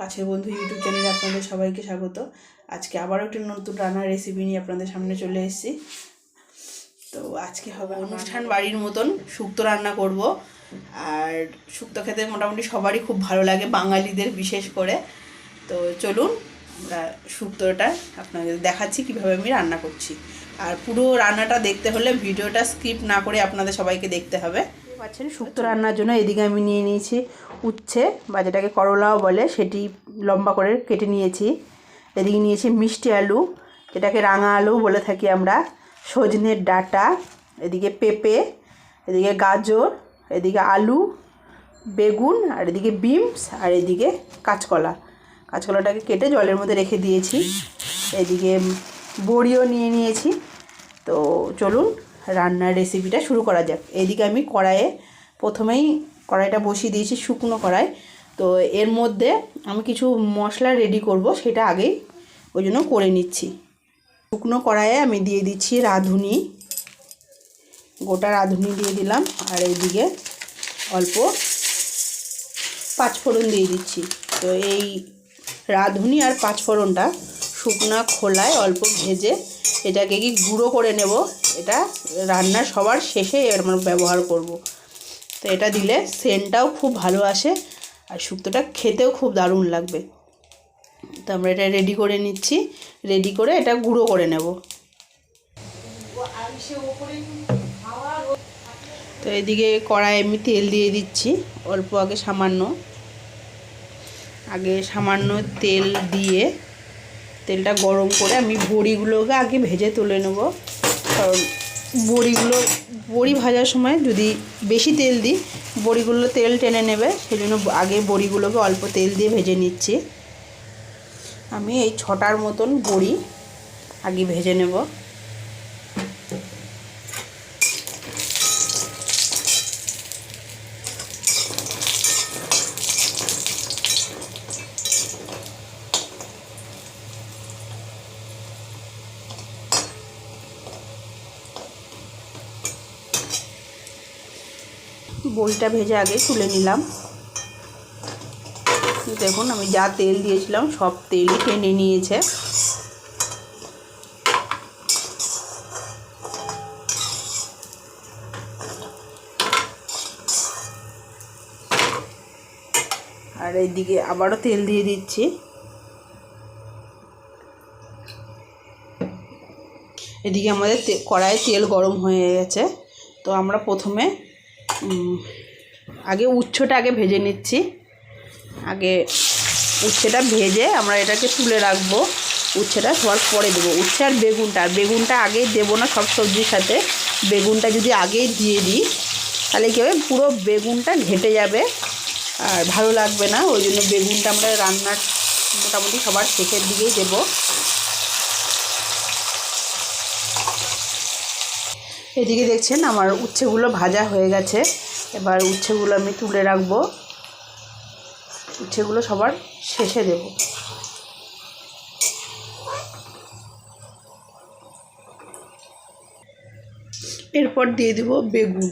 কাছের বন্ধু ইউটিউব চ্যানেলে আপনাদের সবাইকে স্বাগত। আজকে আবারও একটি নতুন রান্নার রেসিপি নিয়ে আপনাদের সামনে চলে এসেছি। তো আজকে হবে অনুষ্ঠান বাড়ির মতন, শুক্তো রান্না করব। আর শুক্তো খেতে মোটামুটি সবারই খুব ভালো লাগে, বাঙালিদের বিশেষ করে। তো চলুন, আমরা শুক্তোটা আপনাদের দেখাচ্ছি, কীভাবে আমি রান্না করছি। আর পুরো রান্নাটা দেখতে হলে ভিডিওটা স্কিপ না করে আপনাদের সবাইকে দেখতে হবে। পাচ্ছেন শুক্তো রান্নার জন্য এদিকে আমি নিয়ে নিয়েছি উচ্ছে বা যেটাকে করলাও বলে, সেটি লম্বা করে কেটে নিয়েছি। এদিকে নিয়েছি মিষ্টি আলু যেটাকে রাঙা আলু বলে থাকি আমরা, সজনের ডাঁটা, এদিকে পেঁপে, এদিকে গাজর, এদিকে আলু, বেগুন, আর এদিকে বিমস, আর এদিকে কাঁচকলা। কাঁচকলাটাকে কেটে জলের মধ্যে রেখে দিয়েছি। এদিকে বড়িও নিয়ে নিয়েছি। তো চলুন, রান্নার রেসিপিটা শুরু করা যাক। এদিকে আমি কড়াইয়ে প্রথমেই কড়াইটা বসিয়ে দিয়েছি শুকনো কড়াই। তো এর মধ্যে আমি কিছু মশলা রেডি করব, সেটা আগেই ওই জন্য করে নিচ্ছি। শুকনো কড়াইয়ে আমি দিয়ে দিচ্ছি রাঁধুনি। গোটা রাঁধুনি দিয়ে দিলাম, আর এইদিকে অল্প পাঁচফোড়ন দিয়ে দিচ্ছি। তো এই রাঁধুনি আর পাঁচফোড়নটা শুকনা খোলায় অল্প ভেজে এটাকে কি গুঁড়ো করে নেব, এটা রান্নার সবার শেষে আমরা ব্যবহার করব। তো এটা দিলে সেন্টটাও খুব ভালো আসে আর শুক্তোটা খেতেও খুব দারুণ লাগবে। তো আমরা এটা রেডি করে নিচ্ছি। রেডি করে এটা গুঁড়ো করে নেব। তো এদিকে কড়াই আমি তেল দিয়ে দিচ্ছি, অল্প আগে সামান্য। আগে সামান্য তেল দিয়ে তেলটা গরম করে আমি বড়িগুলোকে আগে ভেজে তুলে নেব। কারণ বড়িগুলো, বড়ি ভাজার সময় যদি বেশি তেল দিই, বড়িগুলো তেল টেনে নেবে সেই জন্য আগে বড়িগুলোকে অল্প তেল দিয়ে ভেজে নিচ্ছি। আমি এই ছটার মতন বড়ি আগে ভেজে নেব। বড়িটা ভেজে আগে তুলে নিলাম। দেখুন, আমি যা তেল দিয়েছিলাম, সব তেলই টেনে নিয়েছে। আর এইদিকে আবারও তেল দিয়ে দিচ্ছি। এদিকে আমাদের কড়াইয়ে তেল গরম হয়ে গেছে। তো আমরা প্রথমে আগে উচ্ছটা আগে ভেজে নিচ্ছি। আগে উচ্ছেটা ভেজে আমরা এটাকে তুলে রাখব। উচ্ছেটা সবার পরে দেবো। উচ্ছে আর বেগুনটা আর বেগুনটা আগেই দেবো না সব সবজির সাথে। বেগুনটা যদি আগেই দিয়ে দিই, তাহলে কী হবে? পুরো বেগুনটা ঘেটে যাবে। আর ভালো লাগবে না। ওই জন্য বেগুনটা আমরা রান্নার মোটামুটি সবার শেষের দিকেই দেবো। এদিকে দেখছেন আমার উচ্ছেগুলো ভাজা হয়ে গেছে। এবার উচ্ছেগুলো আমি তুলে রাখব। উচ্ছেগুলো সবার শেষে দেব। এরপর দিয়ে দেব বেগুন।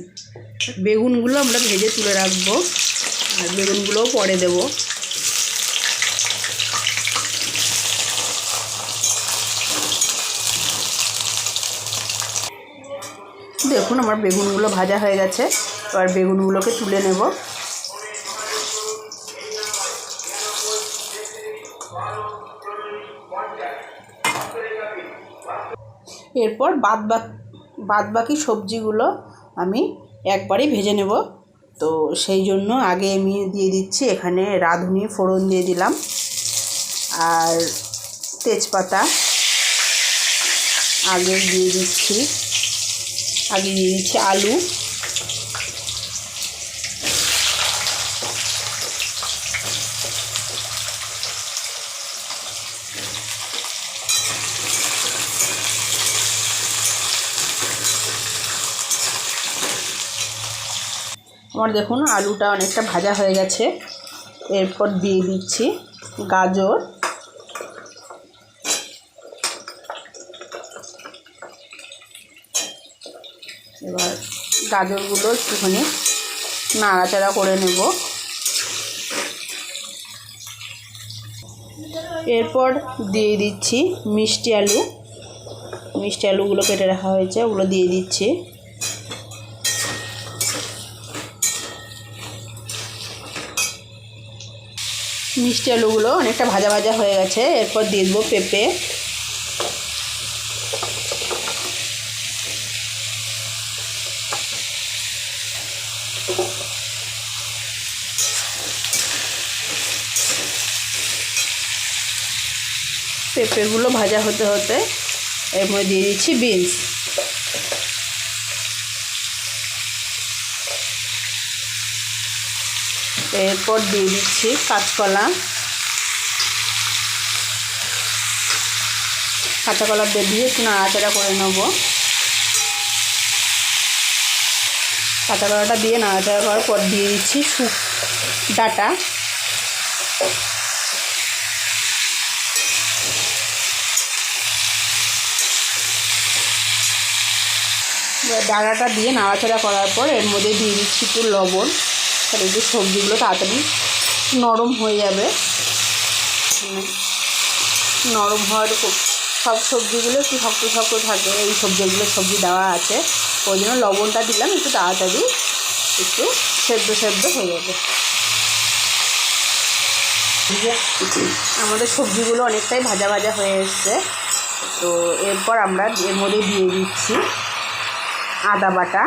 বেগুনগুলো আমরা ভেজে তুলে রাখব। আর বেগুনগুলোও পরে দেব। দেখুন আমার বেগুনগুলো ভাজা হয়ে গেছে। এবার বেগুনগুলোকে তুলে নেব। এরপর বাদ বাদ বাকি সবজিগুলো আমি একবারেই ভেজে নেব। তো সেই জন্য আগে আমি দিয়ে দিচ্ছি এখানে রাঁধুনি ফোড়ন দিয়ে দিলাম। আর তেজপাতা। আগে দিয়ে দিচ্ছি। আগে দিয়ে দিচ্ছি আলু। আমার দেখুন, আলুটা অনেকটা ভাজা হয়ে গেছে। এরপর দিয়ে দিচ্ছি গাজর। এবার গাজরগুলো একটুখানি নাড়াচাড়া করে নেব। এরপর দিয়ে দিচ্ছি মিষ্টি আলু। মিষ্টি আলুগুলো কেটে রাখা হয়েছে, ওগুলো দিয়ে দিচ্ছি। মিষ্টি আলুগুলো অনেকটা ভাজা ভাজা হয়ে গেছে, এরপর দিয়ে দেবো পেঁপে। পেঁপেগুলো ভাজা হতে হতে এর মধ্যে দিয়ে দিচ্ছি বিনস। এরপর দিয়ে দিচ্ছি কাঁচকলা। কাঁচা কলা দিয়ে একটু নাড়াচাড়া করে নেব। কাঁচা কলাটা দিয়ে নাড়াচাড়া করার পর দিয়ে দিচ্ছি ডাটা। ডাঁটাটা দিয়ে নাড়াচাড়া করার পর এর মধ্যে দিয়ে দিচ্ছি একটু লবণ। তাহলে একটু সবজিগুলো তাড়াতাড়ি নরম হয়ে যাবে। মানে নরম হওয়ার সব সবজিগুলো একটু শক্ত শক্ত থাকে, এই সবজিগুলো সবজি দেওয়া আছে। ওই জন্য লবণটা দিলাম, একটু তাড়াতাড়ি একটু সেদ্ধ সেদ্ধ হয়ে যাবে। আমাদের সবজিগুলো অনেকটাই ভাজা ভাজা হয়ে এসছে। তো এরপর আমরা এর মধ্যে দিয়ে দিচ্ছি আদা বাটা।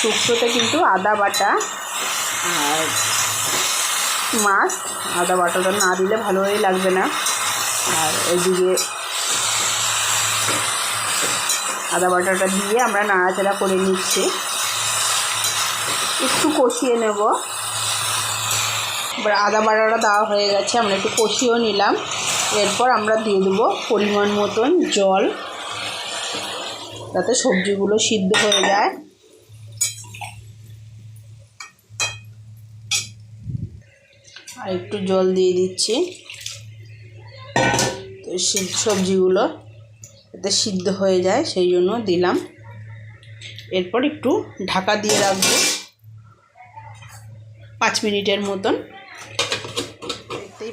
শুক্তোতে কিন্তু আদা বাটা আর মাছ। আদা বাটাটা না দিলে ভালোই লাগবে না। আর ওইদিকে আদা বাটাটা দিয়ে আমরা নাড়াচাড়া করে নিচ্ছি। একটু কষিয়ে নেব। এবার আদা বাটাটা দেওয়া হয়ে গেছে, আমরা একটু কষিয়েও নিলাম। এরপর আমরা দিয়ে দেবো পরিমাণ মতন জল, যাতে সবজিগুলো সিদ্ধ হয়ে যায়। আর একটু জল দিয়ে দিচ্ছি। তো সবজিগুলো যাতে সিদ্ধ হয়ে যায়, সেই জন্য দিলাম। এরপর একটু ঢাকা দিয়ে রাখব। পাঁচ মিনিটের মতন।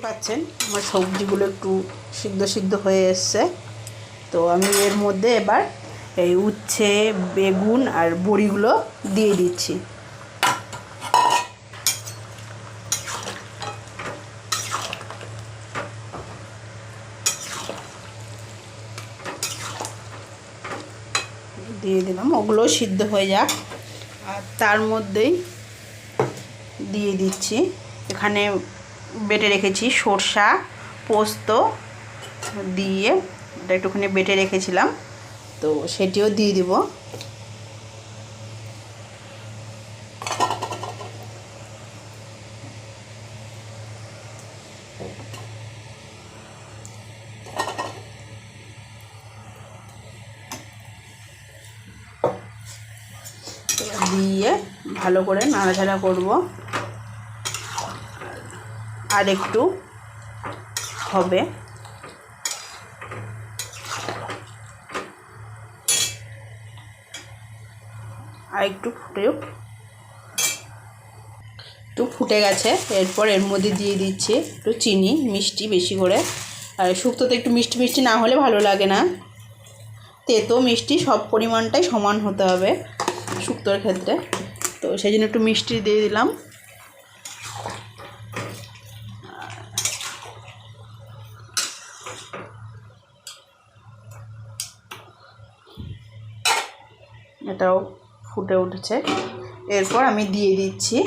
পাচ্ছেন। আমার সবজিগুলো একটু সিদ্ধ সিদ্ধ হয়ে এসছে। তো আমি এর মধ্যে এবার এই উচ্ছে, বেগুন আর বড়িগুলো দিয়ে দিচ্ছি। দিয়ে দিলাম। ওগুলো সিদ্ধ হয়ে যাক। আর তার মধ্যেই দিয়ে দিচ্ছি। এখানে বেটে রেখেছি সর্ষা, পোস্ত দিয়ে এটা একটুখানি বেটে রেখেছিলাম। তো সেটিও দিয়ে দিব। দিয়ে ভালো করে নাড়াচাড়া করব। আর একটু হবে। আর একটু ফুটে একটু ফুটে গেছে। এরপর এর মধ্যে দিয়ে দিচ্ছি একটু চিনি, মিষ্টি বেশি করে। আর শুক্তোতে একটু মিষ্টি মিষ্টি না হলে ভালো লাগে না। তেতো, মিষ্টি সব পরিমাণটাই সমান হতে হবে শুক্তোর ক্ষেত্রে। তো সেই জন্য একটু মিষ্টি দিয়ে দিলাম। এটাও ফুটে উঠেছে। এরপর আমি দিয়ে দিচ্ছি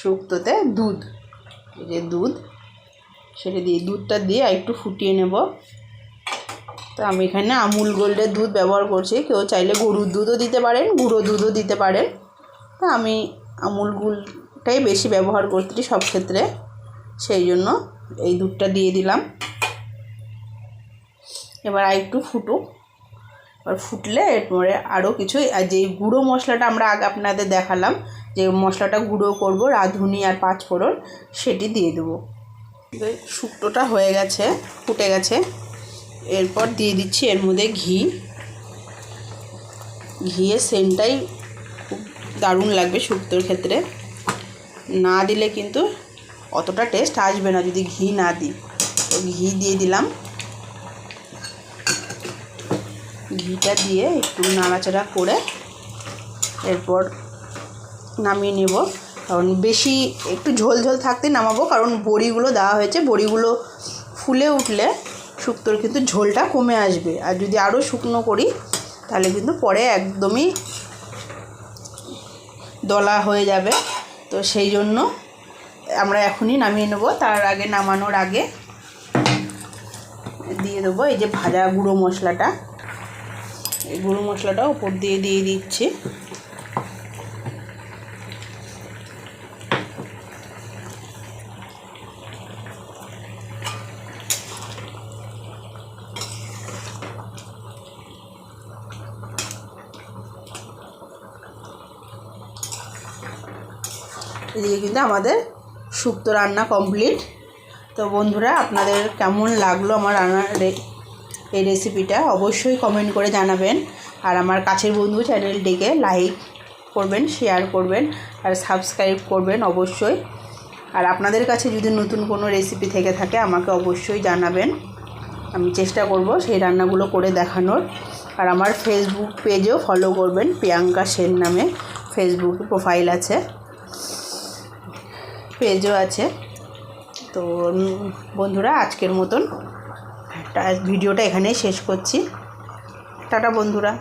শুক্তোতে দুধ। এই যে দুধ, সেটা দিয়ে দুধটা দিয়ে একটু ফুটিয়ে নেব। তো আমি এখানে আমুল গোল্ডের দুধ ব্যবহার করছি। কেউ চাইলে গরুর দুধও দিতে পারেন, গুঁড়ো দুধও দিতে পারেন। তা আমি আমুল গুলটাই বেশি ব্যবহার করছি সব ক্ষেত্রে। সেই জন্য এই দুধটা দিয়ে দিলাম। এবার আর একটু ফুটুক। আর ফুটলে এরপরে আরও কিছু, আর যেই গুঁড়ো মশলাটা আমরা আগে আপনাদের দেখালাম, যে মশলাটা গুঁড়ো করব, রাঁধুনি আর পাঁচফোড়ন সেটি দিয়ে দেবো। শুক্তোটা হয়ে গেছে, ফুটে গেছে। এরপর দিয়ে দিচ্ছি এর মধ্যে ঘি। ঘিয়ের সেন্টটাই খুব দারুণ লাগবে শুক্তোর ক্ষেত্রে। না দিলে কিন্তু অতটা টেস্ট আসবে না, যদি ঘি না দিই। তো ঘি দিয়ে দিলাম। ঘিটা দিয়ে একটু নাড়াচাড়া করে এরপর নামিয়ে নেব। কারণ বেশি একটু ঝোল ঝোল থাকতে নামাবো, কারণ বড়িগুলো দেওয়া হয়েছে। বড়িগুলো ফুলে উঠলে শুক্তোর কিন্তু ঝোলটা কমে আসবে। আর যদি আরও শুকনো করি, তাহলে কিন্তু পরে একদমই দলা হয়ে যাবে। তো সেই জন্য আমরা এখনই নামিয়ে নেব। তার আগে নামানোর আগে দিয়ে দেবো এই যে ভাজা গুঁড়ো মশলাটা। এই গুঁড়ো মশলাটা উপর দিয়ে দিয়ে দিচ্ছি। এদিকে কিন্তু আমাদের শুক্তো রান্না কমপ্লিট। তো বন্ধুরা, আপনাদের কেমন লাগল আমার রান্নার রে- এই রেসিপিটা অবশ্যই কমেন্ট করে জানাবেন। আর আমার কাছের বন্ধু চ্যানেলটিকে লাইক করবেন শেয়ার করবেন, আর সাবস্ক্রাইব করবেন অবশ্যই। আর আপনাদের কাছে যদি নতুন কোনো রেসিপি থেকে থাকে, আমাকে অবশ্যই জানাবেন। আমি চেষ্টা করব সেই রান্নাগুলো করে দেখানোর। আর আমার ফেসবুক পেজেও ফলো করবেন, প্রিয়াঙ্কা সেন নামে ফেসবুক প্রোফাইল আছে। পেজও আছে। তো বন্ধুরা, আজকের মতন ভিডিওটা এখানেই শেষ করছি। টাটা বন্ধুরা।